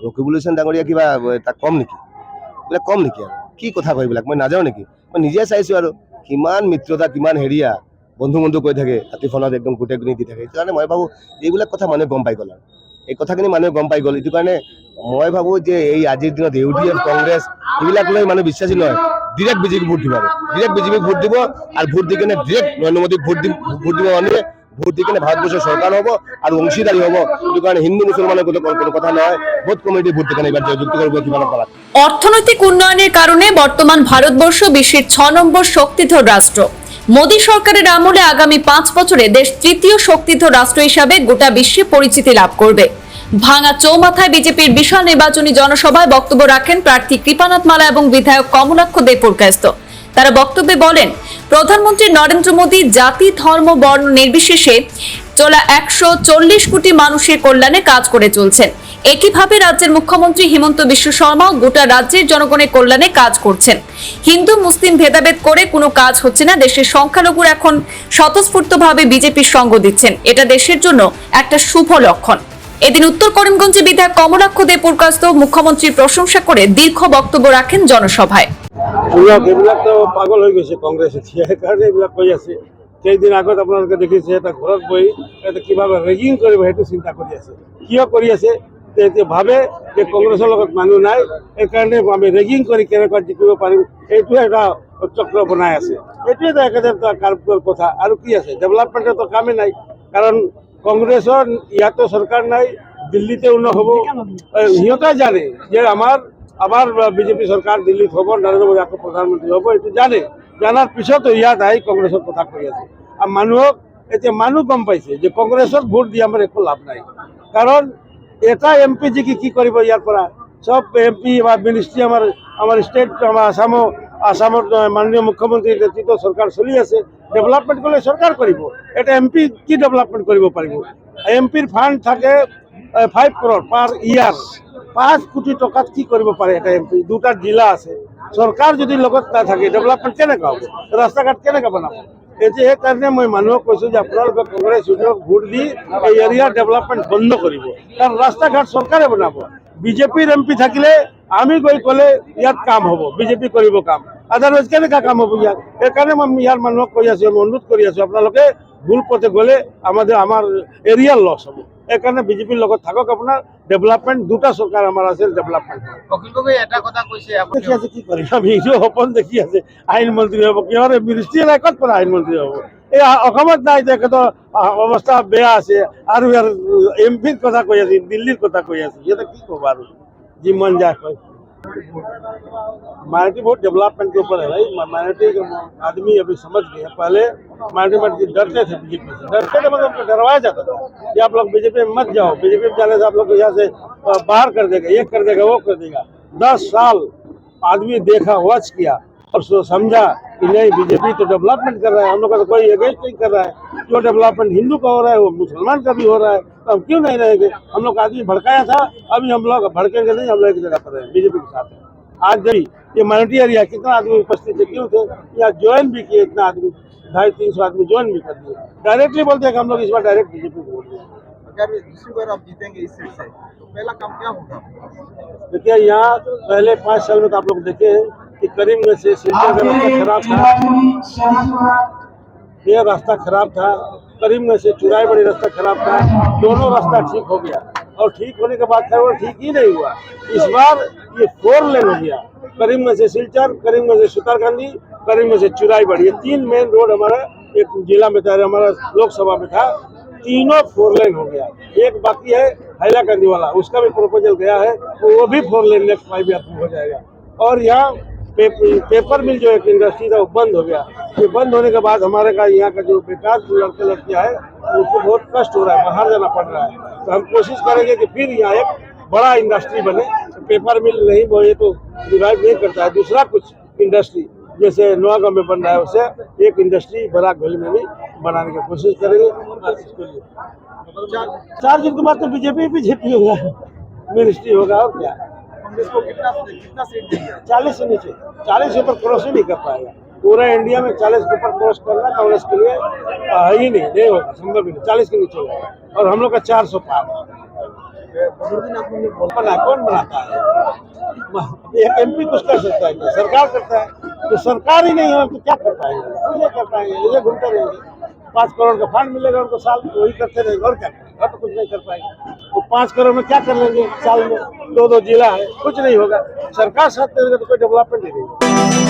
হুছেইন ডাঙৰীয়া কিবা তাক কম নেকি? এইবিলাক কম নেকি আৰু কি কথা কয় এইবিলাক? মই নাজানো নেকি? মই নিজে চাইছোঁ আৰু, কিমান মিত্ৰতা, কিমান হেৰিয়া বন্ধু বন্ধু কৈ থাকে ৰাতি ফোনত একদম গোটেই গুণি দি থাকে। সেইকাৰণে মই ভাবোঁ, এইবিলাক কথা মানুহে গম পাই গ'ল আৰু। এই কথাখিনি মানুহে গম পাই গ'ল। এইটো কাৰণে মই ভাবোঁ যে এই আজিৰ দিনত ইউ ডি এফ কংগ্ৰেছ, এইবিলাক লৈ মানুহ বিশ্বাসী নহয়। ডিৰেক্ট বিজেপি ভোট দিব আৰু। ডিৰেক্ট বিজেপিক ভোট দিব আৰু ভোট দি কিনে ডিৰেক্ট নৰেন্দ্ৰ মোদীক ভোট দি, ভোট দিব মানুহে। ভোট দি কিনে ভাৰতবৰ্ষৰ চৰকাৰ হ'ব আৰু অংশীদাৰী হ'ব। কাৰণে হিন্দু মুছলমানৰ কোনো কথা নহয় ভোট কমিটি ভোট দি কিনে এইবাৰ জয়যুক্ত কৰিব কিমান পালাত অর্থনৈতিক উন্নয়নের কারণে বর্তমান ভারতবর্ষ বিশ্বের ছ নম্বর শক্তিধর রাষ্ট্র। মোদী সরকারের আমলে আগামী পাঁচ বছরে দেশ তৃতীয় শক্তিধর রাষ্ট্র হিসাবে গোটা বিশ্বে পরিচিতি লাভ করবে। ভাঙা চৌমাথায় বিজেপির বিশাল নির্বাচনী জনসভায় বক্তব্য রাখেন প্রার্থী কৃপানাথ মালা এবং বিধায়ক কমলাক্ষ দে পুরকায়স্থ তারা বক্তব্যে বলেন প্রধানমন্ত্রী নরেন্দ্র মোদী জাতি, ধর্ম, বর্ণ নির্বিশেষে চলা একশো চল্লিশ কোটি মানুষের কল্যাণে কাজ করে চলছেন। একইভাবে রাজ্যের মুখ্যমন্ত্রী হিমন্ত বিশ্ব শর্মাও গোটা রাজ্যের জনগণের কল্যাণে কাজ করছেন। হিন্দু, মুসলিম ভেদাভেদ করে কোনো কাজ হচ্ছে না। দেশের সংখ্যালঘুর এখন স্বতঃস্ফূর্তভাবে বিজেপির সঙ্গ দিচ্ছেন। এটা দেশের জন্য একটা শুভ লক্ষণ। এদিন উত্তর করিমগঞ্জে বিধায়ক কমলাক্ষ দে মুখ্যমন্ত্রীর প্রশংসা করে দীর্ঘ বক্তব্য রাখেন জনসভায়। এইবিলাক এইবিলাক তো পাগল হৈ গৈছে কংগ্ৰেছ সেইকাৰণে এইবিলাক কৈ আছে। কেইদিন আগত আপোনালোকে দেখিছে, এটা ঘৰত বহি এটা কিবা ৰেগিং কৰিব সেইটো চিন্তা কৰি আছে। কিয় কৰি আছে? এতিয়া ভাবে যে কংগ্ৰেছৰ লগত মানুহ নাই, সেইকাৰণে আমি ৰেগিং কৰি কেনেকুৱা জিকিব পাৰিম এইটোৱে এটা চক্ৰ বনাই আছে। এইটোৱে এটা একেবাৰে কাৰ্যকৰ কথা। আৰু কি আছে? ডেভেলপমেণ্টৰ কামেই নাই। কাৰণ কংগ্ৰেছৰ, ইয়াতো চৰকাৰ নাই দিল্লীতেও নহ'ব সিহঁতে জানে যে আমাৰ আবার বিজেপি সরকার দিল্লিত হব, নরেন্দ্র মোদী আকৌ প্রধানমন্ত্রী হব, এইটো জানে। জানার পিছতো ইয়াত আহি কংগ্ৰেছৰ কথা কৈ আছে। আৰু মানুহক, এতিয়া মানুহ গম পাইছে যে কংগ্ৰেছক ভোট দি আমাৰ একো লাভ নাই। কাৰণ এটা এম পি জিকি কি কৰিব ইয়াৰ পৰা? চব এম পি বা মিনিষ্ট্ৰী আমাৰ আমাৰ ষ্টেট, আমাৰ আসামৰ আসামৰ মাননীয় মুখ্যমন্ত্ৰীৰ নেতৃত্ব চৰকাৰ চলি আছে। ডেভেলপমেণ্ট কৰিলে চৰকাৰ কৰিব। এটা এম পি কি ডেভেলপমেণ্ট কৰিব পাৰিব? এম পিৰ ফাণ্ড থাকে ফাইভ ক্ৰ'ৰ পার ইয়ার পাঁচ কোটি টকাত কি কৰিব পাৰে এটা এম পি? দুটা জিলা আছে। চৰকাৰ যদি লগত নাথাকে ডেভেলপমেণ্ট কেনেকৈ হ'ব? ৰাস্তা ঘাট কেনেকৈ বনাব? এতিয়া সেইকাৰণে মই মানুহক কৈছোঁ যে আপোনালোকে কংগ্ৰেছ ইউনিয়নক ভোট দি এই এৰিয়াৰ ডেভেলপমেণ্ট বন্ধ কৰিব। কাৰণ ৰাস্তা ঘাট চৰকাৰে বনাব। বিজেপিৰ এম পি থাকিলে আমি গৈ ক'লে ইয়াত কাম হ'ব বিজেপি কৰিব কাম। আদাৰৱাইজ কেনেকৈ কাম হ'ব ইয়াত? সেইকাৰণে মই ইয়াৰ মানুহক কৈ আছোঁ আমি অনুৰোধ কৰি আছোঁ আপোনালোকে ভুল পথে গ'লে আমাদের আমার এরিয়ার লস হ'ব। সেইকাৰণে বিজেপিৰ লগত থাকক আপোনাৰ ডেভেলপমেণ্ট দুটা চৰকাৰ আমাৰ আছে ডেভেলপমেণ্ট এটা কথা কৈছে দেখি আছে কি কৰিম আমি এইটো সপোন দেখি আছে আইন মন্ত্ৰী হ'ব কিহৰ মিনিষ্ট্ৰী নাই ক'ত পৰা আইন মন্ত্ৰী হ'ব। এই অসমত নাই তেখেতৰ অৱস্থা বেয়া আছে আৰু ইয়াৰ এম পিৰ কথা কৈ আছে দিল্লীৰ কথা কৈ আছে সিহঁতে কি ক'ব আৰু? जी, मन जाए भाई माइनॉरिटी बहुत डेवलपमेंट के ऊपर है भाई। माइनॉरिटी आदमी अभी समझ गए पहले माइनॉरिटी डरते थे बीजेपी से। डरते थे मतलब डरवाया जाता था कि आप लोग बीजेपी में मत जाओ। बीजेपी में जाने से आप लोग को यहाँ से बाहर कर देगा, ये कर देगा, वो कर देगा। दस साल आदमी देखा वॉच किया। और समझा कि नहीं बीजेपी तो डेवलपमेंट कर रहा है। हम लोग का तो कोई अगेंस्ट नहीं कर रहा है। जो डेवलपमेंट हिंदू का हो रहा है वो मुसलमान का भी हो रहा है तो हम क्यों नहीं रहेंगे? हम लोग आदमी भड़काया था अभी हम लोग भड़केंगे नहीं हम लोग एक जगह पर रहे बीजेपी के साथ हैं आज भी ये माइनॉरिटी एरिया कितना आदमी उपस्थित थे क्यों थे? यहाँ ज्वाइन भी किए इतना आदमी ढाई तीन सौ आदमी ज्वाइन भी कर दिए। डायरेक्टली बोलते हैं कि हम लोग इस बार डायरेक्ट बीजेपी को वोट देंगे। अगर दूसरी बार आप जीतेंगे इस सीट से तो पहला काम क्या होगा? देखिए यहाँ पहले पाँच साल में तो आप लोग देखे हैं कि करीम में से सिंधिया का रास्ता खराब था। ये रास्ता खराब था। करीम में से चुराई बड़ी रास्ता खराब था। दोनों रास्ता ठीक हो गया। और ठीक होने के बाद खैर ठीक ही नहीं हुआ। इस बार ये फोर लेन हो गया। करीम में से सिलचर करीम में से सुतारकांदी करीम में से चुराई बड़ी ये तीन मेन रोड हमारा एक जिला में था हमारा लोकसभा में था। तीनों फोर लेन हो गया। एक बाकी है हैलाकांदी वाला। उसका भी प्रपोजल गया है। तो वो भी four lane next five year हो जाएगा। और यहाँ पेपर मिल जो एक इंडस्ट्री था, वो बंद हो गया। ये बंद होने के बाद हमारे का यहाँ का जो बेकार लड़के लड़कियाँ है, उनको बहुत कष्ट हो रहा है, बाहर जाना पड़ रहा है। तो हम कोशिश करेंगे कि फिर यहाँ एक बड़ा इंडस्ट्री बने। पेपर मिल नहीं ये तो रिवाइव नहीं करता है। दूसरा कुछ इंडस्ट्री जैसे नोआगांव में बन रहा है, उसे एक इंडस्ट्री बराक वैली में भी बनाने की कोशिश करेंगे। चार दिन के बाद तो बीजेपी बीजेपी होगा। मिनिस्ट्री होगा और क्या। चालीस से नीचे। चालीस ऊपर क्रॉस ही नहीं कर पाएगा। पूरा इंडिया में चालीस के ऊपर क्रॉस करना कांग्रेस के लिए है नहीं नहीं होगा, संभव ही नहीं। चालीस के नीचे होगा। और हम लोग का चार सौ पार। कौन बनाता है? एक एमपी कुछ कर सकता है क्या? सरकार करता है? तो सरकार ही नहीं है तो क्या कर पाएँगे? नहीं कर पाएँगे? ये घूमते रहेंगे। पाँच करोड़ का फंड मिलेगा उनको साल वही करते रहेंगे, और क्या करेंगे? तो कुछ नहीं कर पाएँगे। वो पाँच करोड़ में क्या कर लेंगे? साल में दो दो जिला है, कुछ नहीं होगा। सरकार साथ देगा तो कोई डेवलपमेंट नहीं होगा।